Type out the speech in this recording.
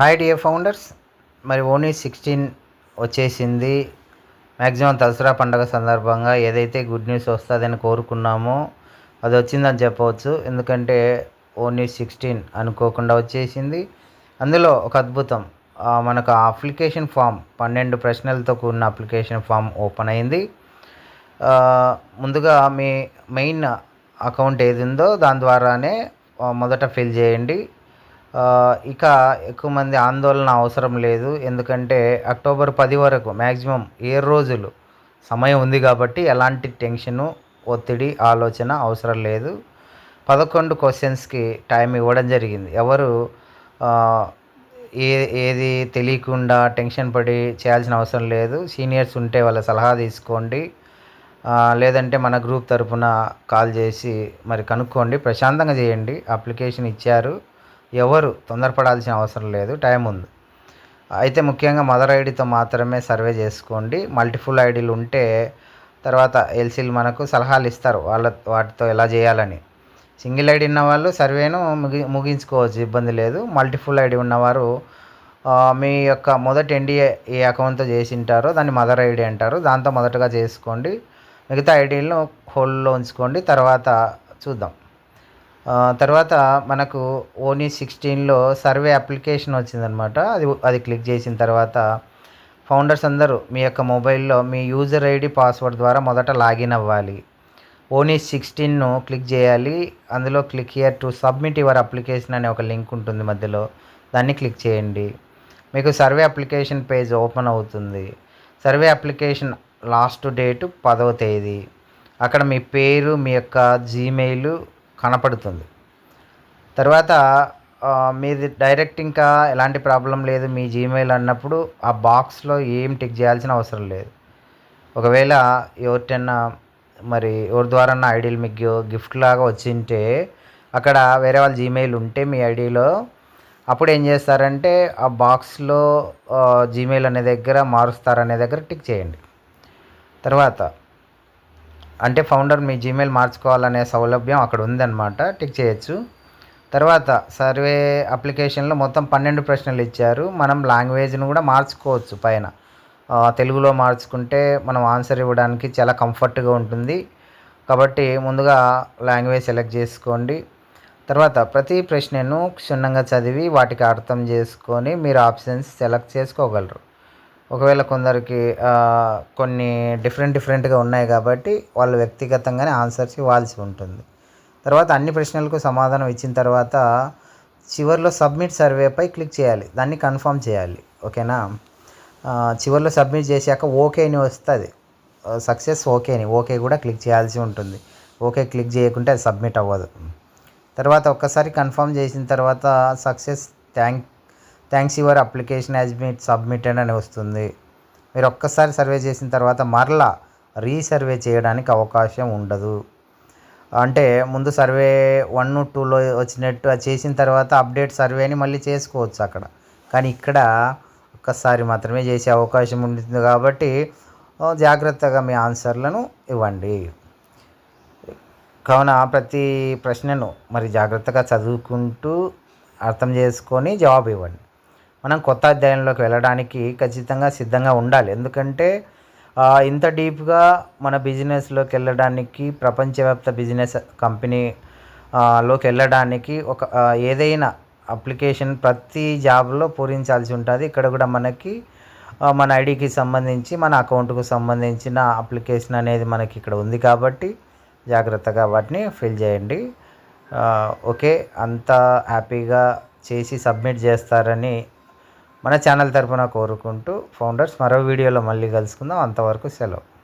Hi dear founders మరి ఓనీ sixteen వచ్చేసింది. మ్యాక్సిమం దసరా పండుగ సందర్భంగా ఏదైతే గుడ్ న్యూస్ వస్తుందని కోరుకున్నామో అది వచ్చిందని చెప్పవచ్చు. ఎందుకంటే ఓనీ సిక్స్టీన్ అనుకోకుండా వచ్చేసింది. అందులో ఒక అద్భుతం. ఆ, మనకు అప్లికేషన్ ఫామ్ పన్నెండు ప్రశ్నలతో కూడిన అప్లికేషన్ ఫామ్ ఓపెన్ అయింది. ముందుగా మీ మెయిన్ అకౌంట్ ఏది ఉందో దాని ద్వారానే మొదట ఫిల్ చేయండి. ఇక ఎక్కువ మంది ఆందోళన అవసరం లేదు. ఎందుకంటే అక్టోబర్ పది వరకు మ్యాక్సిమం ఏడు రోజులు సమయం ఉంది కాబట్టి ఎలాంటి టెన్షను ఒత్తిడి ఆలోచన అవసరం లేదు. పదకొండు క్వశ్చన్స్కి టైం ఇవ్వడం జరిగింది. ఎవరు ఏ ఏది తెలియకుండా టెన్షన్ పడి చేయాల్సిన అవసరం లేదు. సీనియర్స్ ఉంటే వాళ్ళ సలహా తీసుకోండి. లేదంటే మన గ్రూప్ తరపున కాల్ చేసి మరి కనుక్కోండి. ప్రశాంతంగా చేయండి. అప్లికేషన్ ఇచ్చారు. ఎవరు తొందరపడాల్సిన అవసరం లేదు టైం ఉంది. అయితే ముఖ్యంగా మదర్ ఐడితో మాత్రమే సర్వే చేసుకోండి. మల్టిపుల్ ఐడీలు ఉంటే తర్వాత ఎల్సీలు మనకు సలహాలు ఇస్తారు వాళ్ళ వాటితో ఎలా చేయాలని. సింగిల్ ఐడి ఉన్న వాళ్ళు సర్వేను ముగి ముగించుకోవచ్చు ఇబ్బంది లేదు. మల్టిపుల్ ఐడి ఉన్నవారు మీ యొక్క మొదటి ఎన్డీఏ ఏ అకౌంట్తో చేసింటారో దాన్ని మదర్ ఐడి అంటారు. దాంతో మొదటగా చేసుకోండి. మిగతా ఐడీలను హోల్డ్లో ఉంచుకోండి. తర్వాత చూద్దాం. తర్వాత మనకు ఓనీ సిక్స్టీన్లో సర్వే అప్లికేషన్ వచ్చిందనమాట అది అది క్లిక్ చేసిన తర్వాత ఫౌండర్స్ అందరూ మీ యొక్క మొబైల్లో మీ యూజర్ ఐడి పాస్వర్డ్ ద్వారా మొదట లాగిన్ అవ్వాలి. ఓనీ సిక్స్టీన్ను క్లిక్ చేయాలి. అందులో click here to submit your application అనే ఒక లింక్ ఉంటుంది మధ్యలో. దాన్ని క్లిక్ చేయండి. మీకు సర్వే అప్లికేషన్ పేజ్ ఓపెన్ అవుతుంది. సర్వే అప్లికేషన్ లాస్ట్ డేట్ పదవ తేదీ. అక్కడ మీ పేరు మీ యొక్క జీమెయిల్ కనపడుతుంది. తర్వాత మీది డైరెక్ట్ ఇంకా ఎలాంటి ప్రాబ్లం లేదు మీ జీమెయిల్ అన్నప్పుడు ఆ బాక్స్లో ఏం టిక్ చేయాల్సిన అవసరం లేదు. ఒకవేళ ఎవరికైనా మరి ఎవరి ద్వారా ఐడీలు మీకు గిఫ్ట్ లాగా వచ్చింటే అక్కడ వేరే వాళ్ళ జీమెయిల్ ఉంటే మీ ఐడిలో అప్పుడు ఏం చేస్తారంటే ఆ బాక్స్లో జీమెయిల్ అనే దగ్గర మారుస్తారనే దగ్గర టిక్ చేయండి. తర్వాత అంటే ఫౌండర్ మీ జీమెయిల్ మార్చుకోవాలనే సౌలభ్యం అక్కడ ఉందన్నమాట. టిక్ చేయొచ్చు. తర్వాత సర్వే అప్లికేషన్లో మొత్తం పన్నెండు ప్రశ్నలు ఇచ్చారు. మనం లాంగ్వేజ్ను కూడా మార్చుకోవచ్చు పైన. తెలుగులో మార్చుకుంటే మనం ఆన్సర్ ఇవ్వడానికి చాలా కంఫర్ట్గా ఉంటుంది. కాబట్టి ముందుగా లాంగ్వేజ్ సెలెక్ట్ చేసుకోండి. తర్వాత ప్రతి ప్రశ్నను క్షుణ్ణంగా చదివి వాటికి అర్థం చేసుకొని మీరు ఆప్షన్స్ సెలెక్ట్ చేసుకోగలరు. ఒకవేళ కొందరికి కొన్ని డిఫరెంట్ డిఫరెంట్గా ఉన్నాయి కాబట్టి వాళ్ళు వ్యక్తిగతంగానే ఆన్సర్స్ ఇవ్వాల్సి ఉంటుంది. తర్వాత అన్ని ప్రశ్నలకు సమాధానం ఇచ్చిన తర్వాత చివరిలో సబ్మిట్ సర్వేపై క్లిక్ చేయాలి. దాన్ని కన్ఫర్మ్ చేయాలి. ఓకేనా? చివరిలో సబ్మిట్ చేశాక ఓకే అని వస్తుంది. సక్సెస్ ఓకే అని. ఓకే కూడా క్లిక్ చేయాల్సి ఉంటుంది. ఓకే క్లిక్ చేయకుంటే అది సబ్మిట్ అవ్వదు. తర్వాత ఒక్కసారి కన్ఫర్మ్ చేసిన తర్వాత success thank thanks your application has meet submitted అని వస్తుంది. మీరు ఒక్కసారి సర్వే చేసిన తర్వాత మరలా రీసర్వే చేయడానికి అవకాశం ఉండదు. అంటే ముందు సర్వే వన్ టూలో వచ్చినట్టు అది చేసిన తర్వాత అప్డేట్ సర్వేని మళ్ళీ చేసుకోవచ్చు అక్కడ. కానీ ఇక్కడ ఒక్కసారి మాత్రమే చేసే అవకాశం ఉంటుంది కాబట్టి జాగ్రత్తగా మీ ఆన్సర్లను ఇవ్వండి. కావున ప్రతి ప్రశ్నను మరి జాగ్రత్తగా చదువుకుంటూ అర్థం చేసుకొని జవాబు ఇవ్వండి. మనం కొత్త అధ్యాయంలోకి వెళ్ళడానికి ఖచ్చితంగా సిద్ధంగా ఉండాలి. ఎందుకంటే ఇంత డీప్గా మన బిజినెస్లోకి వెళ్ళడానికి ప్రపంచవ్యాప్త బిజినెస్ కంపెనీ లోకి వెళ్ళడానికి ఒక ఏదైనా అప్లికేషన్ ప్రతి జాబ్లో పూరించాల్సి ఉంటుంది. ఇక్కడ కూడా మనకి మన ఐడికి సంబంధించి మన అకౌంట్కు సంబంధించిన అప్లికేషన్ అనేది మనకి ఇక్కడ ఉంది కాబట్టి జాగ్రత్తగా వాటిని ఫిల్ చేయండి. ఓకే అంత హ్యాపీగా చేసి సబ్మిట్ చేస్తారని మన ఛానల్ తరపున కోరుకుంటూ ఫౌండర్స్ మరో వీడియోలో మళ్ళీ కలుసుకుందాం. అంతవరకు సెలవు.